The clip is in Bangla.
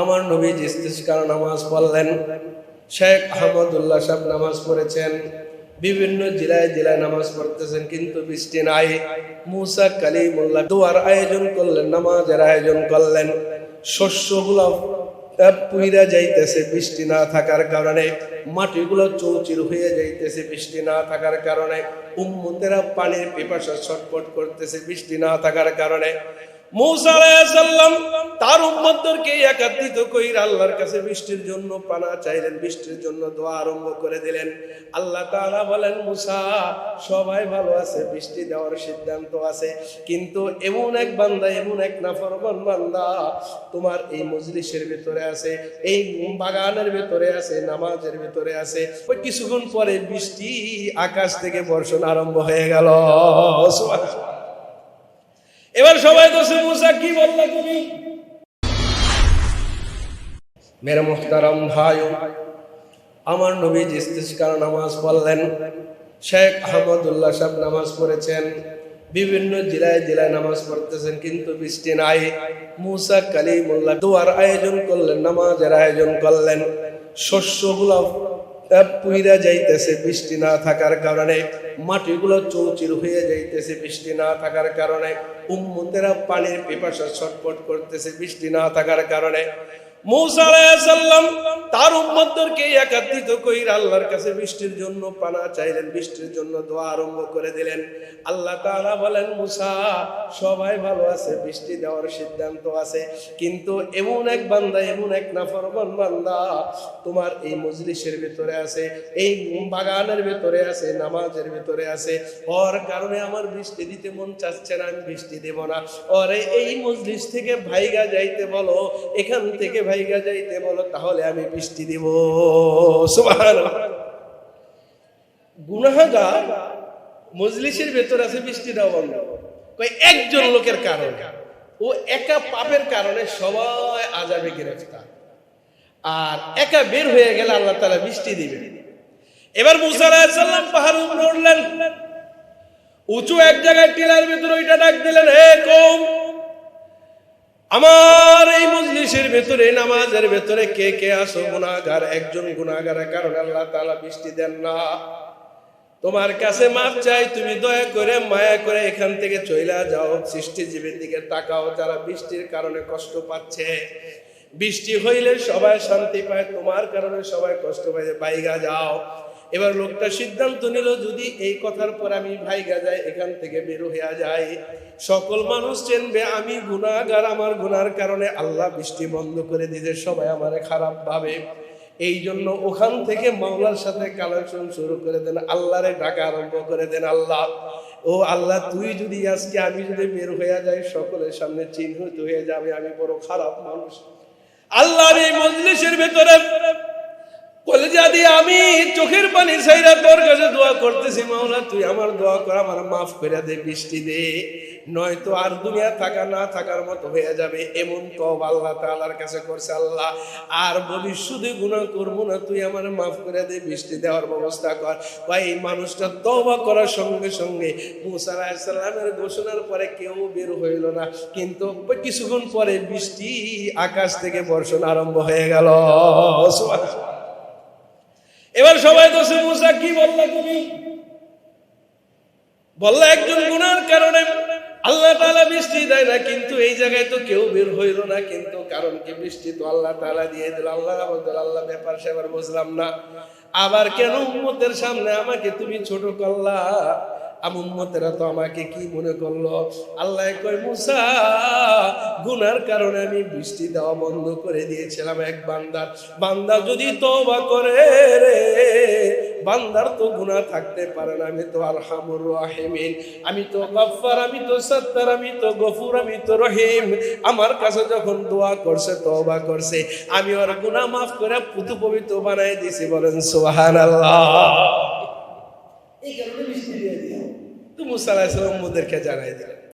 আমার নবী ইস্তিস্কার নামাজ পড়লেন, শেখ আহমদুল্লাহ সাহেব নামাজ পড়েছেন, বিভিন্ন জেলায় জেলায় নামাজ পড়তেছেন, কিন্তু বৃষ্টি নাই। মুসা কালিমুল্লাহ দোয়ার আয়োজন করলেন, নামাজের আয়োজন করলেন। শস্যগুলো পুইরা যাইতেছে, বৃষ্টি না থাকার কারণে। মাটিগুলো চৌচির হয়ে যাইতেছে, বৃষ্টি না থাকার কারণে। উম্মতেরা পানির পিপাসা ছটফট করতেছে, বৃষ্টি না থাকার কারণে। তার উম্মতদেরকে একত্রিত কইরা আল্লাহর কাছে বৃষ্টির জন্য পানা চাইলেন, বৃষ্টির জন্য দোয়া আরম্ভ করে দিলেন। আল্লাহ তাআলা বলেন, মুসা, সবাই ভালো আছে, বৃষ্টি দেওয়ার সিদ্ধান্ত আছে, কিন্তু এমন এক বান্দা, এমন এক নাফরমান বান্দা তোমার এই মজলিসের ভিতরে আছে, এই বাগানের ভিতরে আছে, নামাজের ভিতরে আছে। ওই কিছুক্ষণ পরে বৃষ্টি আকাশ থেকে বর্ষণ আরম্ভ হয়ে গেল। সুবহানাল্লাহ। এবার সবাই দোষে মুসা কি বললে তুমি? মেরে মোহতারাম ভাই, আমার নবী ইস্তিস্কার নামাজ পড়লেন। শেখ আহমদুল্লাহ সাহেব নামাজ পড়েছেন। বিভিন্ন জেলায় জেলায় নামাজ পড়তেছেন, কিন্তু বৃষ্টি নাই। মুসা কালিমুল্লাহ দোয়ার আয়োজন করলেন, নামাজের আয়োজন করলেন। শস্যগুলো পুইরা যাইতেছে, বৃষ্টি না থাকার কারণে, মাটিগুলো চৌচির হয়ে যাইতেছে, বৃষ্টি না থাকার কারণে, উম্মতেরা পানির পিপাসা ছটফট করতেছে, বৃষ্টি না থাকার কারণে। তার একত্রিত আল্লাহর কাছে বৃষ্টির জন্য পানা চাইলেন, বৃষ্টির জন্য দোয়া আরম্ভ করে দিলেন। আল্লাহ বলেন, মুসা, সবাই ভালো আছে, বৃষ্টি দেওয়ার সিদ্ধান্ত আছে, কিন্তু এমন এক বান্দা, এমন এক নাফরমান বান্দা তোমার এই মজলিসের ভিতরে আছে, এই বাগানের ভিতরে আছে, নামাজের ভিতরে আছে। ওর কারণে আমার বৃষ্টি দিতে মন চাচ্ছে না, আমি বৃষ্টি দেব না। ওরে, এই মজলিস থেকে ভাইগা যাইতে বলো, এখান থেকে ভাইগা যাইতে বলো, তাহলে আমি বৃষ্টি দিব। সুবহানাল্লাহ। মজলিসের ভেতর আছে বৃষ্টি দেওয়া বন্ধ। একজন লোকের কারণে। ও একা পাপের কারণে সবাই আজাবে গ্রেফতার। আর একা বের হয়ে গেলে আল্লাহ তাআলা বৃষ্টি দিবে এবার মুসা পাহাড় উপরে উঠলেন। উঁচু এক জায়গায় টিলার ভিতরে ওইটা ডাক দিলেন হে কম আমার এই মজলিসের ভেতরে, নামাজের ভেতরে কে কে আসো গুনাহগার? একজন গুনাহগারের কারণে আল্লাহ তাআলা বৃষ্টি দেন না। তোমার কাছে মাপ চাই, তুমি দয়া করে, মায়া করে এখান থেকে চইলা যাও। সৃষ্টিজীবীর দিকে তাকাও, যারা বৃষ্টির কারণে কষ্ট পাচ্ছে। বৃষ্টি হইলে সবাই শান্তি পায়, তোমার কারণে সবাই কষ্ট পায়, বাইগা যাও। এবার লোকটা সিদ্ধান্ত নিল, যদি এই কথার পর আমি ভাইগা যাই, এখান থেকে বের হইয়া যাই। সকল মানুষ চেনবে আমি গুনাহগার, আমার গুনার কারণে আল্লাহ বৃষ্টি বন্ধ করে দিতে সবাই আমার খারাপ ভাবে। এই জন্য ওখান থেকে মাওলার সাথে কালেকশন শুরু করে দেন, আল্লাহরে ডাকা আরম্ভ করে দেন আল্লাহ। ও আল্লাহ, তুই যদি আজকে আমি যদি বের হয়ে যাই, সকলের সামনে চিহ্নিত হয়ে যাবে, আমি বড় খারাপ মানুষ। আল্লাহর এই মজলিসের ভেতরে কলেজা দিয়ে আমি চোখের পানি ছাইরা তোর কাছে দোয়া করতেছি, মাওলা, তুই আমার দোয়া কর, আমার মাফ করে দে, বৃষ্টি দে। নয়তো আর দুনিয়া থাকা, না থাকার মতো হয়ে যাবে। এমন কব আল্লাহ তাআলার কাছে করছে আল্লাহ। আর ভবিষ্যতে গুনাহ করব না, তুই আমার মাফ করে দে, বৃষ্টি দেওয়ার ব্যবস্থা কর। ভাই, এই মানুষটা তওবা করার সঙ্গে সঙ্গে মুসা আলাইহিস সালামের ঘোষণার পরে কেউ বের হইল না। কিন্তু কিছুক্ষণ পরে বৃষ্টি আকাশ থেকে বর্ষণ আরম্ভ হয়ে গেল। এবার সবাই দোষে মুসা, কি বললে তুমি? বললে একজন গুনার কারণে আল্লাহ তালা বৃষ্টি দেয় না, কিন্তু এই জায়গায় তো কেউ বের হইল না, কিন্তু কারণ কি বৃষ্টি তো আল্লাহ তালা দিয়ে দিল। আল্লাহ আল্লাহ ব্যাপার সেবার বুঝলাম না। আবার কেন উম্মতের সামনে আমাকে তুমি ছোট করলা? আমার উম্মতেরা তো আমাকে কি মনে করল? আল্লাহ কয়, মুসা, গুনার কারণে আমি বৃষ্টি দেওয়া বন্ধ করে দিয়েছিলাম এক বান্দার। বান্দা যদি তওবা করে রে, বান্দার তো গুনাহ থাকতে পারে না। আমি তো আরহামুর রাহিমিন। আমি তো গফফার, আমি তো সত্তার, আমি তো গফুর, আমি তো রহিম। আমার কাছে যখন দোয়া করছে, তওবা করছে। আমি ওর গুনাহ মাফ করে পুতু পবিত্র বানাই দিয়েছি বলেন, সুবহানাল্লাহ। এই বৃষ্টি দিয়ে দিলাম তো মুসা আলাহিসাল্লাম সালাম ওদেরকে জানাই দিলেন